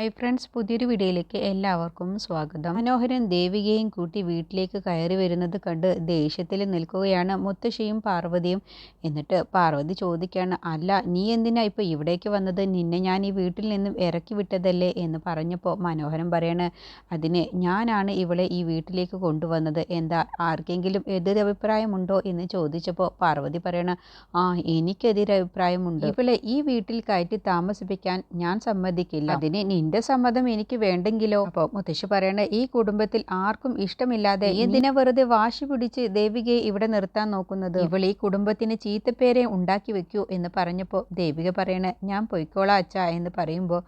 Hi friends പുതിയൊരു വീഡിയോയിലേക്ക് എല്ലാവർക്കും സ്വാഗതം. മനോഹരൻ ദേവികയും കൂട്ടി വീട്ടിലേക്ക് കയറി വരുന്നത് കണ്ട് ദേഷ്യത്തിൽ നിൽക്കുകയാണ് മുത്തശ്ശിയും പാർവതിയും. എന്നിട്ട് പാർവതി ചോദിക്കുകയാണ് അല്ല നീ എന്തിനാ ഇപ്പോൾ ഇവിടേക്ക് വന്നത്? നിന്നെ ഞാൻ ഈ വീട്ടിൽ നിന്നും ഇറക്കി വിട്ടതല്ലേ? എന്ന് പറഞ്ഞപ്പോൾ മനോഹരൻ പറയാണ് അതിന് ഞാനാണ് ഇവളെ ഈ വീട്ടിലേക്ക് കൊണ്ടുവന്നത്. എന്താ ആർക്കെങ്കിലും എതിരഭിപ്രായമുണ്ടോ? എന്ന് ചോദിച്ചപ്പോൾ പാർവതി പറയണ ആ എനിക്കെതിരഭിപ്രായമുണ്ട്. ഇവളെ ഈ വീട്ടിൽ കയറ്റി താമസിപ്പിക്കാൻ ഞാൻ സമ്മതിക്കില്ല. അതിന് നിന്റെ സമ്മതം എനിക്ക് വേണ്ടെങ്കിലോ? അപ്പോൾ മുത്തശ്ശി പറയണ ഈ കുടുംബത്തിൽ ആർക്കും ഇഷ്ടമില്ലാതെ എന്തിനാ വെറുതെ വാശി പിടിച്ച് ദേവികയെ ഇവിടെ നിർത്താൻ നോക്കുന്നത്? ഇവൾ ഈ കുടുംബത്തിന് ചീത്തപ്പേരെ ഉണ്ടാക്കി വെക്കൂ എന്ന് പറഞ്ഞപ്പോൾ ദേവിക പറയണ ഞാൻ പൊയ്ക്കോളാം അച്ഛ എന്ന് പറയുമ്പോൾ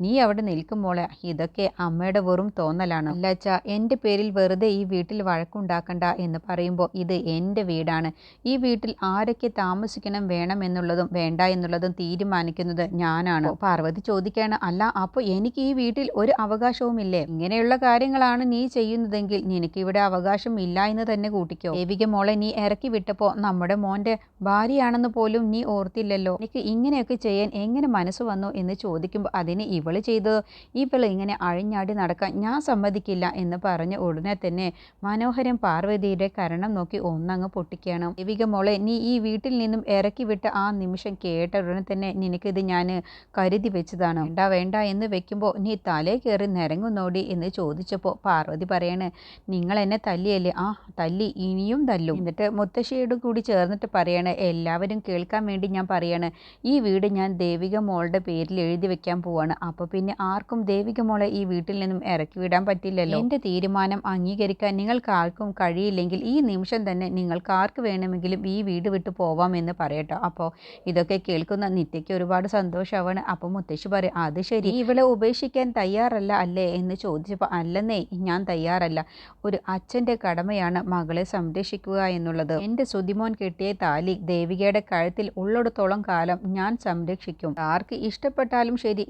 നീ അവിടെ നിൽക്കും നിൽക്കുമ്പോളെ ഇതൊക്കെ അമ്മയുടെ വെറും തോന്നലാണ്. അല്ലാച്ച എന്റെ പേരിൽ വെറുതെ ഈ വീട്ടിൽ വഴക്കുണ്ടാക്കണ്ട എന്ന് പറയുമ്പോൾ ഇത് എന്റെ വീടാണ്. ഈ വീട്ടിൽ ആരൊക്കെ താമസിക്കണം വേണം എന്നുള്ളതും വേണ്ട എന്നുള്ളതും തീരുമാനിക്കുന്നത് ഞാനാണ്. പാർവതി ചോദിക്കാണ് അല്ല അപ്പോൾ എനിക്ക് ഈ വീട്ടിൽ ഒരു അവകാശവുമില്ലേ? ഇങ്ങനെയുള്ള കാര്യങ്ങളാണ് നീ ചെയ്യുന്നതെങ്കിൽ നിനക്ക് ഇവിടെ അവകാശം ഇല്ല എന്ന് തന്നെ കൂട്ടിക്കോ. ദേവിക മോളെ നീ ഇറക്കി വിട്ടപ്പോൾ നമ്മുടെ മോന്റെ ഭാര്യയാണെന്ന് പോലും നീ ഓർത്തില്ലല്ലോ. എനിക്ക് ഇങ്ങനെയൊക്കെ ചെയ്യാൻ എങ്ങനെ മനസ്സ് വന്നു? എന്ന് ചോദിക്കുമ്പോൾ അതിന് ഇവൾ ചെയ്തതോ ഇവൾ ഇങ്ങനെ അഴിഞ്ഞാടി നടക്കാൻ ഞാൻ സമ്മതിക്കില്ല എന്ന് പറഞ്ഞ ഉടനെ തന്നെ മനോഹരൻ പാർവതിയുടെ കരണം നോക്കി ഒന്നങ്ങ് പൊട്ടിക്കുകയാണ് ദേവിക മോളെ നീ ഈ വീട്ടിൽ നിന്നും ഇറക്കി വിട്ട ആ നിമിഷം കേട്ട ഉടനെ തന്നെ നിനക്കിത് ഞാൻ കരുതി വെച്ചതാണ്. വേണ്ട വേണ്ട എന്ന് വെക്കുമ്പോൾ നീ തലേ കയറി നിരങ്ങുന്നോടി എന്ന് ചോദിച്ചപ്പോൾ പാർവതി പറയാണ് നിങ്ങൾ എന്നെ തല്ലിയല്ലേ? ആ തല്ലി ഇനിയും തല്ലും. എന്നിട്ട് മുത്തശ്ശിയോട് കൂടി ചേർന്നിട്ട് പറയാണ് എല്ലാവരും കേൾക്കാൻ വേണ്ടി ഞാൻ പറയാണ് ഈ വീട് ഞാൻ ദേവിക മോളുടെ പേരിൽ എഴുതി വെക്കാൻ പോവാണ്. അപ്പോൾ പിന്നെ ആർക്കും ദേവിക മോളെ ഈ വീട്ടിൽ നിന്നും ഇറക്കി വിടാൻ പറ്റില്ലല്ലോ. എന്റെ തീരുമാനം അംഗീകരിക്കാൻ നിങ്ങൾക്ക് ആർക്കും കഴിയില്ലെങ്കിൽ ഈ നിമിഷം തന്നെ നിങ്ങൾക്ക് ആർക്ക് വേണമെങ്കിലും ഈ വീട് വിട്ടു പോവാം എന്ന് പറയട്ടോ. അപ്പോൾ ഇതൊക്കെ കേൾക്കുന്ന നിത്യയ്ക്ക് ഒരുപാട് സന്തോഷമാണ്. അപ്പോൾ മുത്തശ്ശി പറയും അത് ശരി. ഇവളെ ഉപേക്ഷിക്കാൻ തയ്യാറല്ല അല്ലേ? എന്ന് ചോദിച്ചപ്പോൾ അല്ലെന്നേ ഞാൻ തയ്യാറല്ല. ഒരു അച്ഛന്റെ കടമയാണ് മകളെ സംരക്ഷിക്കുക എന്നുള്ളത്. എന്റെ സുതിമോൻ കെട്ടിയ താലി ദേവികയുടെ കഴുത്തിൽ ഉള്ളിടത്തോളം കാലം ഞാൻ സംരക്ഷിക്കും. ആർക്ക് ഇഷ്ടപ്പെട്ടാലും ശരി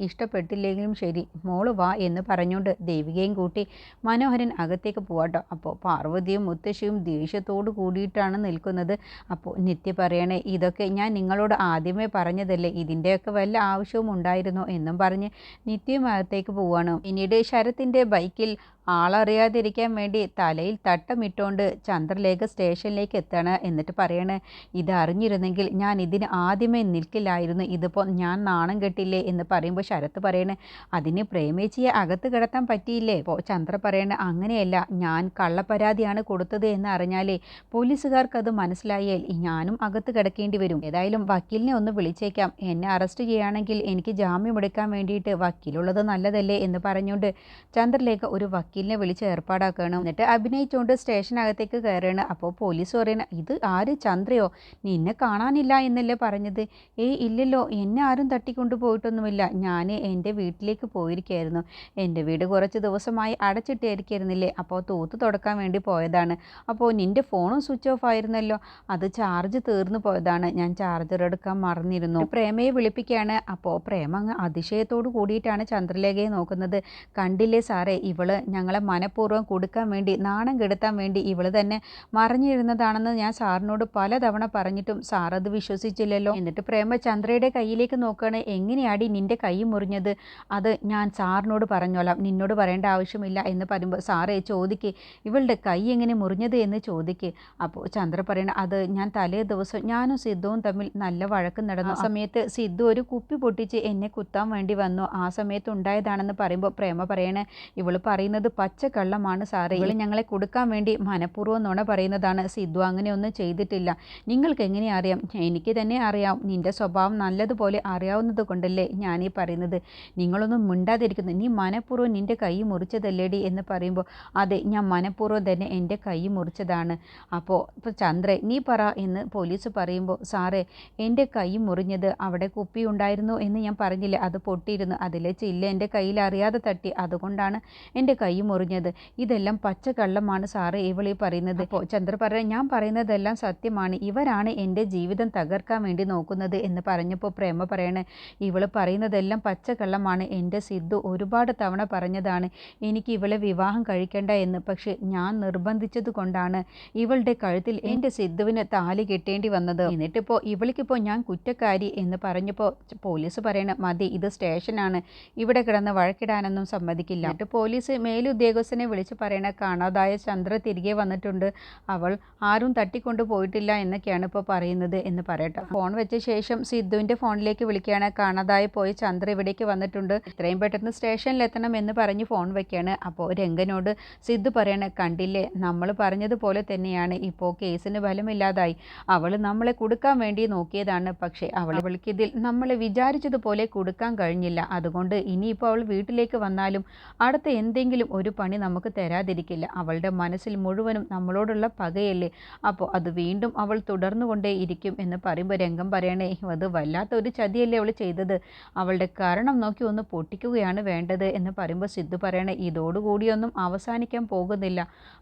ഇഷ്ടപ്പെട്ടില്ലെങ്കിലും ശരി മോൾ വാ എന്ന് പറഞ്ഞുകൊണ്ട് ദേവികയും കൂട്ടി മനോഹരൻ അകത്തേക്ക് പോവാട്ടോ. അപ്പോൾ പാർവതിയും മുത്തശ്ശിയും ദേഷ്യത്തോട് കൂടിയിട്ടാണ് നിൽക്കുന്നത്. അപ്പോൾ നിത്യ പറയണേ ഇതൊക്കെ ഞാൻ നിങ്ങളോട് ആദ്യമേ പറഞ്ഞതല്ലേ? ഇതിന്റെയൊക്കെ വല്ല ആവശ്യവും ഉണ്ടായിരുന്നോ? എന്നും പറഞ്ഞ് നിത്യയും അകത്തേക്ക് പോവാണ്. പിന്നീട് ശരത്തിന്റെ ബൈക്കിൽ ആളറിയാതിരിക്കാൻ വേണ്ടി തലയിൽ തട്ടമിട്ടുകൊണ്ട് ചന്ദ്രലേഖ സ്റ്റേഷനിലേക്ക് എത്തണ എന്നിട്ട് പറയണേ ഇതറിഞ്ഞിരുന്നെങ്കിൽ ഞാൻ ഇതിന് ആദ്യമേ നിൽക്കില്ലായിരുന്നു. ഇതിപ്പോൾ ഞാൻ നാണം കെട്ടില്ലേ? എന്ന് പറയുമ്പോൾ ശരത്ത് പറയണേ അതിന് പ്രേമേച്ചിയെ അകത്ത് കിടത്താൻ പറ്റിയില്ലേ? ഇപ്പോൾ ചന്ദ്ര പറയണേ അങ്ങനെയല്ല. ഞാൻ കള്ളപ്പരാതിയാണ് കൊടുത്തത് എന്ന് അറിഞ്ഞാലേ പോലീസുകാർക്ക് അത് മനസ്സിലായാൽ ഞാനും അകത്ത് കിടക്കേണ്ടി വരും. ഏതായാലും വക്കീലിനെ ഒന്ന് വിളിച്ചേക്കാം. എന്നെ അറസ്റ്റ് ചെയ്യുകയാണെങ്കിൽ എനിക്ക് ജാമ്യം എടുക്കാൻ വേണ്ടിയിട്ട് വക്കീലുള്ളത് നല്ലതല്ലേ? എന്ന് പറഞ്ഞുകൊണ്ട് ചന്ദ്രലേഖ ഒരു വക്കീലിനെ വിളിച്ച് ഏർപ്പാടാക്കണം. എന്നിട്ട് അഭിനയിച്ചുകൊണ്ട് സ്റ്റേഷനകത്തേക്ക് കയറുകയാണ്. അപ്പോൾ പോലീസ് പറയണ ഇത് ആര് ചന്ദ്രയോ? നിന്നെ കാണാനില്ല എന്നല്ലേ പറഞ്ഞത്? ഏയ് ഇല്ലല്ലോ. എന്നെ ആരും തട്ടിക്കൊണ്ടു പോയിട്ടൊന്നുമില്ല. ഞാൻ എന്റെ വീട്ടിലേക്ക് പോയിരിക്കുകയായിരുന്നു എന്റെ വീട് കുറച്ച് ദിവസമായി അടച്ചിട്ടായിരിക്കുന്നില്ലേ അപ്പോൾ തൂത്ത് തുടക്കാൻ വേണ്ടി പോയതാണ്. അപ്പോൾ നിന്റെ ഫോണും സ്വിച്ച് ഓഫ് ആയിരുന്നല്ലോ. അത് ചാർജ് തീർന്നു പോയതാണ്. ഞാൻ ചാർജർ എടുക്കാൻ മറന്നിരുന്നു. പ്രേമയെ വിളിപ്പിക്കുകയാണ്. അപ്പോൾ പ്രേമ അങ്ങ് അതിശയത്തോട് കൂടിയിട്ടാണ് ചന്ദ്രലേഖയെ നോക്കുന്നത്. കണ്ടില്ലേ സാറേ ഇവൾ ഞങ്ങളെ മനഃപൂർവം കൊടുക്കാൻ വേണ്ടി നാണം കെടുത്താൻ വേണ്ടി ഇവൾ തന്നെ മറിഞ്ഞിരുന്നതാണെന്ന് ഞാൻ സാറിനോട് പലതവണ പറഞ്ഞിട്ടും സാർ അത് വിശ്വസിച്ചില്ലല്ലോ. എന്നിട്ട് പ്രേമ ചന്ദ്രയുടെ കയ്യിലേക്ക് നോക്കുകയാണ്. എങ്ങനെയാടി നിന്റെ കൈ മുറിഞ്ഞത്? അത് ഞാൻ സാറിനോട് പറഞ്ഞോളാം. നിന്നോട് പറയേണ്ട ആവശ്യമില്ല എന്ന് പറയുമ്പോൾ സാറേ ചോദിക്കേ ഇവളുടെ കൈ എങ്ങനെ മുറിഞ്ഞത് എന്ന് ചോദിക്ക്. അപ്പോൾ ചന്ദ്ര പറയണ അത് ഞാൻ തലേ ദിവസം ഞാനും സിദ്ധുവും തമ്മിൽ നല്ല വഴക്ക് നടന്ന. സമയത്ത് സിദ്ധു ഒരു കുപ്പി പൊട്ടിച്ച് എന്നെ കുത്താൻ വേണ്ടി വന്നു. ആ സമയത്ത് ഉണ്ടായതാണെന്ന് പറയുമ്പോൾ പ്രേമ പറയണേ ഇവൾ പറയുന്നത് പച്ച കള്ളമാണ് സാറേ. ഇവൾ ഞങ്ങളെ കൊടുക്കാൻ വേണ്ടി മനഃപൂർവം നുണ പറയുന്നതാണ്. സിദ്ധു അങ്ങനെയൊന്നും ചെയ്തിട്ടില്ല. നിങ്ങൾക്ക് എങ്ങനെ അറിയാം? എനിക്ക് തന്നെ അറിയാം. നിന്റെ സ്വഭാവം നല്ലതുപോലെ അറിയാവുന്നത് കൊണ്ടല്ലേ ഞാനീ പറയുന്നത്. നിങ്ങളൊന്നും മിണ്ടാതിരിക്കുന്നു. നീ മനഃപൂർവം നിന്റെ കൈ മുറിച്ചതല്ലേടി എന്ന് പറയുമ്പോൾ അതെ ഞാൻ മനഃപൂർവം തന്നെ എന്റെ കൈ മുറിച്ചതാണ്. അപ്പോൾ ഇപ്പോൾ ചന്ദ്ര നീ പറ എന്ന് പോലീസ് പറയുമ്പോൾ സാറേ എന്റെ കൈ മുറിഞ്ഞത് അവിടെ കുപ്പി ഉണ്ടായിരുന്നു എന്ന് ഞാൻ പറഞ്ഞില്ലേ. അത് പൊട്ടിയിരുന്നു. അതിലെ ചില്ല എന്റെ കയ്യിൽ അറിയാതെ തട്ടി. അതുകൊണ്ടാണ് എന്റെ കൈ മുറിഞ്ഞത്. ഇതെല്ലാം പച്ചക്കള്ളമാണ് സാറ് ഇവളി പറയുന്നത്. അപ്പോൾ ചന്ദ്ര പറയാൻ ഞാൻ പറയുന്നതെല്ലാം സത്യമാണ്. ഇവരാണ് എന്റെ ജീവിതം തകർക്കാൻ വേണ്ടി നോക്കുന്നത് എന്ന് പറഞ്ഞപ്പോൾ പ്രേമ പറയണേ ഇവൾ പറയുന്നതെല്ലാം പച്ചക്കള്ളമാണ്. എന്റെ സിദ്ധു ഒരുപാട് തവണ പറഞ്ഞതാണ് എനിക്ക് ഇവളെ വിവാഹം കഴിക്കേണ്ട എന്ന്. പക്ഷേ ഞാൻ നിർബന്ധിച്ചത് കൊണ്ടാണ് ഇവളുടെ കഴുത്തിൽ എന്റെ സിദ്ധുവിന് താലി കെട്ടേണ്ടി വന്നത്. എന്നിട്ടിപ്പോൾ ഇവൾക്കിപ്പോൾ ഞാൻ കുറ്റക്കാരി എന്ന് പറഞ്ഞപ്പോൾ പോലീസ് പറയണ മതി ഇത് സ്റ്റേഷനാണ്. ഇവിടെ കിടന്ന് വഴക്കിടാനൊന്നും സമ്മതിക്കില്ല. എന്നിട്ട് പോലീസ് മേലുദ്യോഗസ്ഥനെ വിളിച്ച് പറയണ കാണാതായ ചന്ദ്ര തിരികെ വന്നിട്ടുണ്ട്. അവൾ ആരും തട്ടിക്കൊണ്ടു പോയിട്ടില്ല എന്നൊക്കെയാണ് ഇപ്പോൾ പറയുന്നത് എന്ന് പറയട്ടെ. ഫോൺ വെച്ച ശേഷം സിദ്ധുവിന്റെ ഫോണിലേക്ക് വിളിക്കുകയാണ്. കാണാതായി പോയി ചന്ദ്ര ഇവിടേക്ക് വന്നിട്ടുണ്ട്. ഇത്രയും പെട്ടെന്ന് സ്റ്റേഷനിലെത്തണം എന്ന് പറഞ്ഞ് ഫോൺ വെക്കുകയാണ്. അപ്പോൾ രംഗനോട് സിദ്ധു പറയണ കണ്ടില്ലേ നമ്മൾ പറഞ്ഞതുപോലെ തന്നെയാണ്. ഇപ്പോൾ കേസിന് ഫലമില്ലാതായി. അവൾ നമ്മളെ കൊടുക്കാൻ വേണ്ടി നോക്കിയതാണ്. പക്ഷേ അവൾ അവൾക്കിതിൽ നമ്മൾ വിചാരിച്ചതുപോലെ കൊടുക്കാൻ കഴിഞ്ഞില്ല. അതുകൊണ്ട് ഇനിയിപ്പോൾ അവൾ വീട്ടിലേക്ക് വന്നാലും അടുത്ത എന്തെങ്കിലും ഒരു പണി നമുക്ക് തരാതിരിക്കില്ല. അവളുടെ മനസ്സിൽ മുഴുവനും നമ്മളോടുള്ള പകയല്ലേ? അപ്പോൾ അത് വീണ്ടും അവൾ തുടർന്നുകൊണ്ടേ ഇരിക്കും എന്ന് പറയുമ്പോൾ രംഗം പറയണേ അത് വല്ലാത്ത ഒരു ചതിയല്ലേ അവൾ ചെയ്തത്? അവളുടെ കാരണം നോക്കി ഒന്ന് പൊട്ടിക്കുകയാണ് വേണ്ടത് എന്ന് പറയുമ്പോൾ സിദ്ധു പറയണേ ഇതോടുകൂടിയൊന്നും അവസാനിക്കാൻ പോകുന്നില്ല.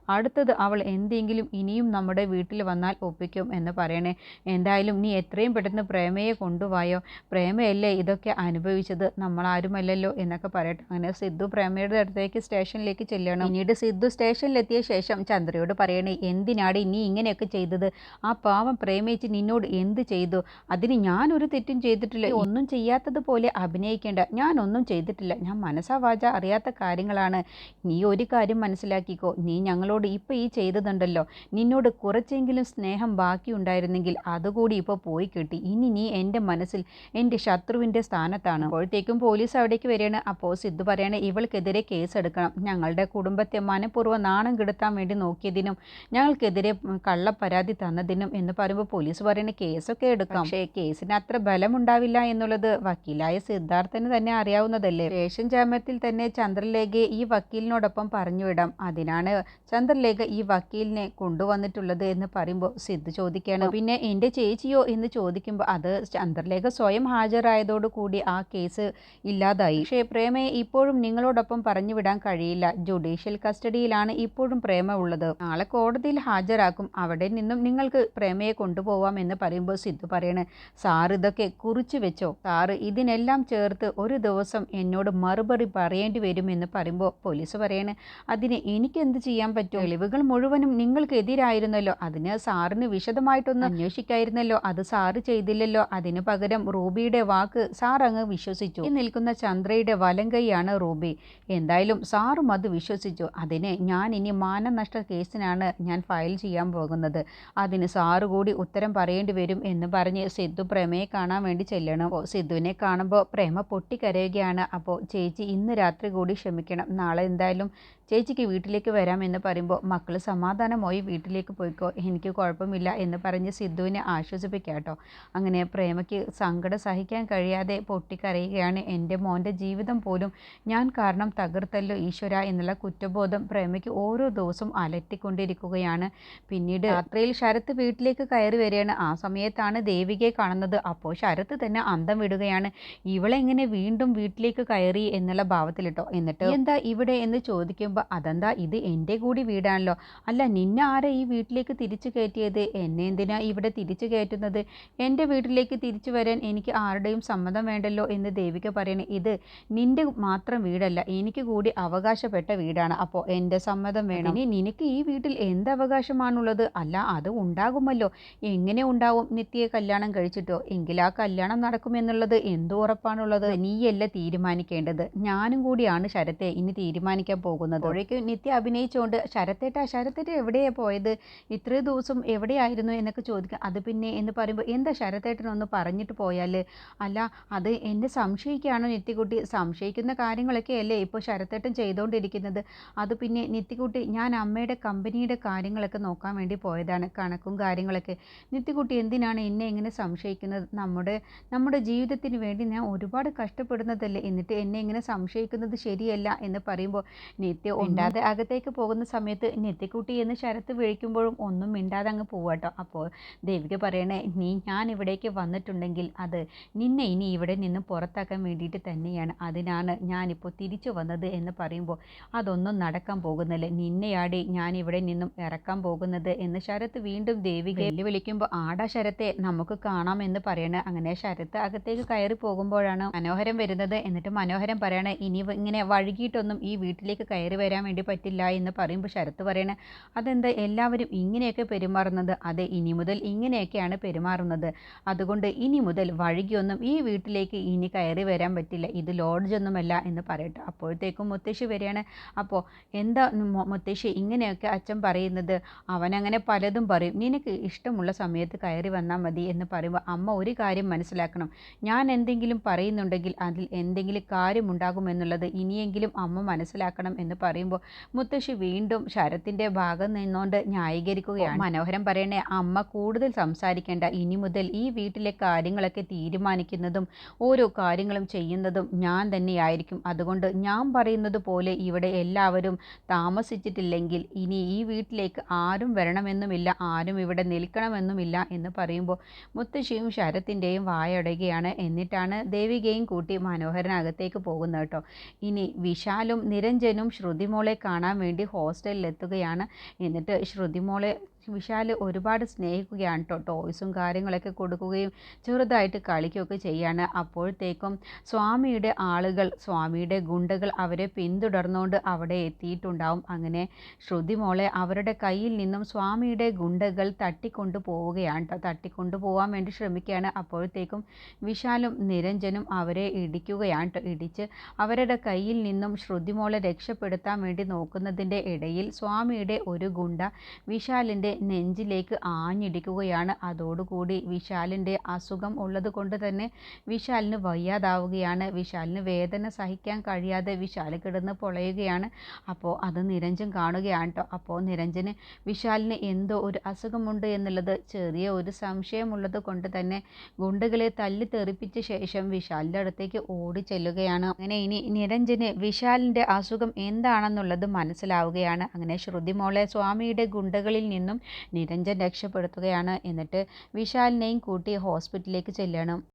അടുത്തത് അവൾ എന്തെങ്കിലും ഇനിയും നമ്മുടെ വീട്ടിൽ വന്നാൽ ഒപ്പിക്കും എന്ന് പറയണേ. എന്തായാലും നീ എത്രയും പെട്ടെന്ന് പ്രേമയെ കൊണ്ടുപോയോ പ്രേമയല്ലേ ഇതൊക്കെ അനുഭവിച്ചത്? നമ്മളാരുമല്ലല്ലോ? എന്നൊക്കെ പറയട്ടെ. അങ്ങനെ സിദ്ധു പ്രേമയുടെ അടുത്തേക്ക് സ്റ്റേഷനിലേക്ക് ചെല്ലണം. പിന്നീട് സിദ്ധു സ്റ്റേഷനിലെത്തിയ ശേഷം ചന്ദ്രയോട് പറയണേ എന്തിനാടി നീ ഇങ്ങനെയൊക്കെ ചെയ്തത്? ആ പാവം പ്രേമിച്ച് നിന്നോട് എന്ത് ചെയ്തു? അതിന് ഞാനൊരു തെറ്റും ചെയ്തിട്ടില്ല. ഒന്നും ചെയ്യാത്തതുപോലെ അഭിനയിക്കേണ്ട. ഞാനൊന്നും ചെയ്തിട്ടില്ല. ഞാൻ മനസ്സാ വാച അറിയാത്ത കാര്യങ്ങളാണ്. നീ ഒരു കാര്യം മനസ്സിലാക്കിക്കോ. നീ ഞങ്ങളോട് ഇപ്പോൾ ഈ ചെയ്തതുണ്ടല്ലോ. നിന്നോട് കുറച്ചെങ്കിലും സ്നേഹം ബാക്കിയുണ്ടായിരുന്നെങ്കിൽ അതുകൂടി ഇപ്പോൾ പോയി കിട്ടി. ഇനി നീ എന്റെ മനസ്സിൽ എന്റെ ശത്രുവിന്റെ സ്ഥാനത്താണ്. അപ്പോഴത്തേക്കും പോലീസ് അവിടേക്ക് വരികയാണ്. അപ്പോൾ സിദ്ധു പറയണേ ഇവൾക്കെതിരെ കേസെടുക്കണം. ഞങ്ങളുടെ കുടുംബത്തെ മനഃപൂർവം നാണം കെടുത്താൻ വേണ്ടി നോക്കിയതിനും ഞങ്ങൾക്കെതിരെ കള്ള പരാതി തന്നതിനും എന്ന് പറയുമ്പോൾ പോലീസ് പറയുന്ന കേസൊക്കെ എടുക്കാം. പക്ഷേ കേസിന് അത്ര ബലമുണ്ടാവില്ല എന്നുള്ളത് വക്കീലായ സിദ്ധാർത്ഥന് തന്നെ അറിയാവുന്നതല്ലേ. റേഷൻ ജാമ്യത്തിൽ തന്നെ ചന്ദ്രലേഖയെ ഈ വക്കീലിനോടൊപ്പം പറഞ്ഞുവിടാം. അതിനാണ് ചന്ദ്രലേഖ ഈ വക്കീലിനെ കൊണ്ടുവന്നിട്ടുള്ളത് എന്ന് പറയുമ്പോൾ സിദ്ധു ചോദിക്കുകയാണ്. പിന്നെ എന്റെ ചേച്ചിയോ എന്ന് ചോദിക്കുമ്പോൾ അത് ചന്ദ്രലേഖ സ്വയം ഹാജരായതോടുകൂടി ആ കേസ് ഇല്ലാതായി. പക്ഷേ പ്രേമയെ ഇപ്പോഴും നിങ്ങളോടൊപ്പം പറഞ്ഞു വിടാൻ കഴിയില്ല ജുഡീഷ്യൽ കസ്റ്റഡിയിലാണ് ഇപ്പോഴും പ്രേമ ഉള്ളത് നാളെ കോടതിയിൽ ഹാജരാക്കും. അവിടെ നിന്നും നിങ്ങൾക്ക് പ്രേമയെ കൊണ്ടുപോവാം എന്ന് പറയുമ്പോൾ സിദ്ധു പറയണ് സാർ ഇതൊക്കെ കുറിച്ചു വെച്ചോ? സാറ് ഇതിനെല്ലാം ചേർത്ത് ഒരു ദിവസം എന്നോട് മറുപടി പറയേണ്ടി വരുമെന്ന് പറയുമ്പോൾ പോലീസ് പറയണ് അതിന് എനിക്ക് എന്ത് ചെയ്യാൻ പറ്റും? തെളിവുകൾ മുഴുവനും നിങ്ങൾക്കെതിരായിരുന്നല്ലോ. അതിന് സാറിന് വിശദമായിട്ടൊന്ന് അന്വേഷിക്കായിരുന്നല്ലോ. അത് സാറ് ചെയ്തില്ലല്ലോ. അതിനു പകരം റൂബിയുടെ വാക്ക് സാർ അങ്ങ് വിശ്വസിച്ചു. നിൽക്കുന്ന ചന്ദ്രയുടെ വലം കൈയാണ് റൂബി. എന്തായാലും സാറും അത് വിശ്വസിച്ചു. അതിന് ഞാൻ ഇനി മാനനഷ്ട കേസിനാണ് ഞാൻ ഫയൽ ചെയ്യാൻ പോകുന്നത്. അതിന് സാറ് കൂടി ഉത്തരം പറയേണ്ടി വരും എന്ന് പറഞ്ഞ് സിദ്ധു പ്രേമയെ കാണാൻ വേണ്ടി ചെല്ലണം. സിദ്ധുവിനെ കാണുമ്പോൾ പ്രേമ പൊട്ടിക്കരയുകയാണ്. അപ്പോൾ ചേച്ചി ഇന്ന് രാത്രി കൂടി ക്ഷമിക്കണം. നാളെ എന്തായാലും ചേച്ചിക്ക് വീട്ടിലേക്ക് വരാം എന്ന് പറയുമ്പോൾ മക്കൾ സമാധാനമായി വീട്ടിലേക്ക് പോയിക്കോ എനിക്ക് കുഴപ്പമില്ല എന്ന് പറഞ്ഞ് സിദ്ധുവിനെ ആശ്വസിപ്പിക്കുക കേട്ടോ അങ്ങനെ പ്രേമയ്ക്ക് സങ്കടം സഹിക്കാൻ കഴിയാതെ പൊട്ടിക്കരയുകയാണ് എന്റെ മോന്റെ ജീവിതം പോലും. ഞാൻ കാരണം തകർത്തല്ലോ ഈശ്വര എന്നുള്ള കുറ്റബോധം പ്രേമയ്ക്ക് ഓരോ ദിവസവും അലട്ടിക്കൊണ്ടിരിക്കുകയാണ്. പിന്നീട് രാത്രിയിൽ ശരത്ത് വീട്ടിലേക്ക് കയറി വരികയാണ്. ആ സമയത്താണ് ദേവികയെ കാണുന്നത്. അപ്പോൾ ശരത്ത് തന്നെ അന്തം വിടുകയാണ്. ഇവളെങ്ങനെ വീണ്ടും വീട്ടിലേക്ക് കയറി എന്നുള്ള ഭാവത്തിലിട്ടോ. എന്നിട്ട് എന്താ ഇവിടെ? എന്ന് ചോദിക്കുമ്പോൾ അതെന്താ? ഇത് എന്റെ കൂടി വീടാണല്ലോ. അല്ല നിന്നെ ആരാ ഈ വീട്ടിലേക്ക് തിരിച്ചു കയറ്റിയത്? എന്നെ എന്തിനാ ഇവിടെ തിരിച്ചു കയറ്റുന്നത്? എന്റെ വീട്ടിലേക്ക് തിരിച്ചു വരാൻ എനിക്ക് ആരുടെയും സമ്മതം വേണ്ടല്ലോ എന്ന് ദേവിക പറയണേ. ഇത് നിന്റെ മാത്രം വീടല്ല എനിക്ക് കൂടി അവകാശപ്പെട്ട വീടാണ്. അപ്പോൾ എന്റെ സമ്മതം വേണം. ഇനി നിനക്ക് ഈ വീട്ടിൽ എന്ത് അവകാശമാണുള്ളത്? അല്ല അത് ഉണ്ടാകുമല്ലോ. എങ്ങനെ ഉണ്ടാവും? നിത്യയെ കല്യാണം കഴിച്ചിട്ടോ? എങ്കിൽ ആ കല്യാണം നടക്കുമെന്നുള്ളത് എന്ത് ഉറപ്പാണുള്ളത്? നീയല്ല തീരുമാനിക്കേണ്ടത്? ഞാനും കൂടിയാണ് ശരത്തെ ഇനി തീരുമാനിക്കാൻ പോകുന്നത്. അപ്പോഴേക്കും നിത്യ അഭിനയിച്ചുകൊണ്ട് ശരത്തേട്ട ശരത്തേട്ട എവിടെയാ പോയത്? ഇത്രയും ദിവസം എവിടെയായിരുന്നു എന്നൊക്കെ ചോദിക്കുക അത് പിന്നെ എന്ന് പറയുമ്പോൾ എന്താ ശരത്തേട്ടനൊന്ന് പറഞ്ഞിട്ട് പോയാൽ അല്ല അത് എന്നെ സംശയിക്കുകയാണോ നിത്യക്കുട്ടി? സംശയിക്കുന്ന കാര്യങ്ങളൊക്കെയല്ലേ ഇപ്പോൾ ശരത്തേട്ടൻ ചെയ്തുകൊണ്ടിരിക്കുന്നത് അത് പിന്നെ നിത്യക്കുട്ടി ഞാൻ അമ്മയുടെ കമ്പനിയുടെ കാര്യങ്ങളൊക്കെ നോക്കാൻ വേണ്ടി പോയതാണ് കണക്കും കാര്യങ്ങളൊക്കെ. നിത്യക്കുട്ടി എന്തിനാണ് എന്നെ ഇങ്ങനെ സംശയിക്കുന്നത്? നമ്മുടെ നമ്മുടെ ജീവിതത്തിന് വേണ്ടി ഞാൻ ഒരുപാട് കഷ്ടപ്പെടുന്നതല്ലേ? എന്നിട്ട് എന്നെ ഇങ്ങനെ സംശയിക്കുന്നത് ശരിയല്ല എന്ന് പറയുമ്പോൾ നിത്യ മിണ്ടാതെ അകത്തേക്ക് പോകുന്ന സമയത്ത് നെത്തിക്കുട്ടി എന്ന് ശരത്ത് വിളിക്കുമ്പോഴും ഒന്നും മിണ്ടാതെ അങ്ങ് പോവാട്ടോ അപ്പോൾ ദേവിക പറയണേ നീ ഞാൻ ഇവിടേക്ക് വന്നിട്ടുണ്ടെങ്കിൽ അത് നിന്നെ ഇനി ഇവിടെ നിന്ന് പുറത്താക്കാൻ വേണ്ടിയിട്ട് തന്നെയാണ്. അതിനാണ് ഞാനിപ്പോൾ തിരിച്ചു വന്നത് എന്ന് പറയുമ്പോൾ അതൊന്നും നടക്കാൻ പോകുന്നില്ല. നിന്നെയാടി ഞാൻ ഇവിടെ നിന്നും ഇറക്കാൻ പോകുന്നത് എന്ന് ശരത്ത് വീണ്ടും ദേവിക വിളിക്കുമ്പോൾ ആടാ ശരത്തെ നമുക്ക് കാണാം എന്ന് പറയണേ. അങ്ങനെ ശരത്ത് അകത്തേക്ക് കയറി പോകുമ്പോഴാണ് മനോഹരം വരുന്നത്. എന്നിട്ട് മനോഹരം പറയണേ ഇനി ഇങ്ങനെ വഴുകിയിട്ടൊന്നും ഈ വീട്ടിലേക്ക് കയറി വരാൻ വേണ്ടി പറ്റില്ല എന്ന് പറയുമ്പോൾ ശരത്ത് പറയണേ അതെന്താ എല്ലാവരും ഇങ്ങനെയൊക്കെ പെരുമാറുന്നത്? അതെ ഇനി മുതൽ ഇങ്ങനെയൊക്കെയാണ് പെരുമാറുന്നത്. അതുകൊണ്ട് ഇനി മുതൽ വഴുകിയൊന്നും ഈ വീട്ടിലേക്ക് ഇനി കയറി വരാൻ പറ്റില്ല. ഇത് ലോഡ്ജൊന്നുമല്ല എന്ന് പറയട്ടെ. അപ്പോഴത്തേക്കും മുത്തശ്ശി വരികയാണ്. അപ്പോൾ എന്താ മുത്തശ്ശി ഇങ്ങനെയൊക്കെ അച്ഛൻ പറയുന്നത്? അവനങ്ങനെ പലതും പറയും. നിനക്ക് ഇഷ്ടമുള്ള സമയത്ത് കയറി വന്നാൽ മതി എന്ന് പറയുമ്പോൾ അമ്മ ഒരു കാര്യം മനസ്സിലാക്കണം. ഞാൻ എന്തെങ്കിലും പറയുന്നുണ്ടെങ്കിൽ അതിൽ എന്തെങ്കിലും കാര്യമുണ്ടാകുമെന്നുള്ളത് ഇനിയെങ്കിലും അമ്മ മനസ്സിലാക്കണം എന്ന് പറയുമ്പോൾ മുത്തശ്ശി വീണ്ടും ശരത്തിന്റെ ഭാഗം നിന്നുകൊണ്ട് ന്യായീകരിക്കുകയാണ്. മനോഹരം പറയണേ അമ്മ കൂടുതൽ സംസാരിക്കേണ്ട. ഇനി മുതൽ ഈ വീട്ടിലെ കാര്യങ്ങളൊക്കെ തീരുമാനിക്കുന്നതും ഓരോ കാര്യങ്ങളും ചെയ്യുന്നതും ഞാൻ തന്നെയായിരിക്കും. അതുകൊണ്ട് ഞാൻ പറയുന്നത് പോലെ ഇവിടെ എല്ലാവരും താമസിച്ചിട്ടില്ലെങ്കിൽ ഇനി ഈ വീട്ടിലേക്ക് ആരും വരണമെന്നുമില്ല ആരും ഇവിടെ നിൽക്കണമെന്നുമില്ല എന്ന് പറയുമ്പോൾ മുത്തശ്ശിയും ശരത്തിന്റെയും വായടയുകയാണ്. എന്നിട്ടാണ് ദേവികയും കൂട്ടി മനോഹരനകത്തേക്ക് പോകുന്നത് കേട്ടോ. ഇനി വിശാലും നിരഞ്ജനും ശ്രുതിമോളെ കാണാൻ വേണ്ടി ഹോസ്റ്റലിൽ എത്തുകയാണ്. എന്നിട്ട് ശ്രുതിമോളെ വിശാൽ ഒരുപാട് സ്നേഹിക്കുകയാണ് കേട്ടോ. ടോയ്സും കാര്യങ്ങളൊക്കെ കൊടുക്കുകയും ചെറുതായിട്ട് കളിക്കുകയൊക്കെ ചെയ്യാണ്. അപ്പോഴത്തേക്കും സ്വാമിയുടെ ആളുകൾ സ്വാമിയുടെ ഗുണ്ടകൾ അവരെ പിന്തുടർന്നുകൊണ്ട് അവിടെ എത്തിയിട്ടുണ്ടാവും. അങ്ങനെ ശ്രുതി മോളെ അവരുടെ കയ്യിൽ നിന്നും സ്വാമിയുടെ ഗുണ്ടകൾ തട്ടിക്കൊണ്ടു പോവുകയാണ് കേട്ടോ. തട്ടിക്കൊണ്ടു പോകാൻ വേണ്ടി ശ്രമിക്കുകയാണ്. അപ്പോഴത്തേക്കും വിശാലും നിരഞ്ജനും അവരെ ഇടിക്കുകയാണ് ഇടിച്ച് അവരുടെ കയ്യിൽ നിന്നും ശ്രുതിമോളെ രക്ഷപ്പെടുത്താൻ വേണ്ടി നോക്കുന്നതിന്റെ ഇടയിൽ സ്വാമിയുടെ ഒരു ഗുണ്ട വിശാലിന്റെ നെഞ്ചിലേക്ക് ആഞ്ഞിടിക്കുകയാണ്. അതോടുകൂടി വിശാലിന്റെ അസുഖം ഉള്ളത് കൊണ്ട് തന്നെ വിശാലിന് വയ്യാതാവുകയാണ്. വിശാലിന് വേദന സഹിക്കാൻ കഴിയാതെ വിശാൽ കിടന്ന് പൊളയുകയാണ്. അപ്പോൾ അത് നിരഞ്ജൻ കാണുകയാണ് കേട്ടോ അപ്പോൾ നിരഞ്ജന് വിശാലിന് എന്തോ ഒരു അസുഖമുണ്ട് എന്നുള്ളത് ചെറിയ ഒരു സംശയമുള്ളത് കൊണ്ട് തന്നെ ഗുണ്ടുകളെ തല്ലി തെറിപ്പിച്ച ശേഷം വിശാലിന്റെ അടുത്തേക്ക് ഓടി ചെല്ലുകയാണ്. അങ്ങനെ ഇനി നിരഞ്ജന് വിശാലിന്റെ അസുഖം എന്താണെന്നുള്ളത് മനസ്സിലാവുകയാണ്. അങ്ങനെ ശ്രുതിമോളെ സ്വാമിയുടെ ഗുണ്ടകളിൽ നിന്നും നിരഞ്ജൻ രക്ഷപ്പെടുത്തുകയാണ്. എന്നിട്ട് വിശാലിനെയും കൂട്ടി ഹോസ്പിറ്റലിലേക്ക് ചെല്ലണം.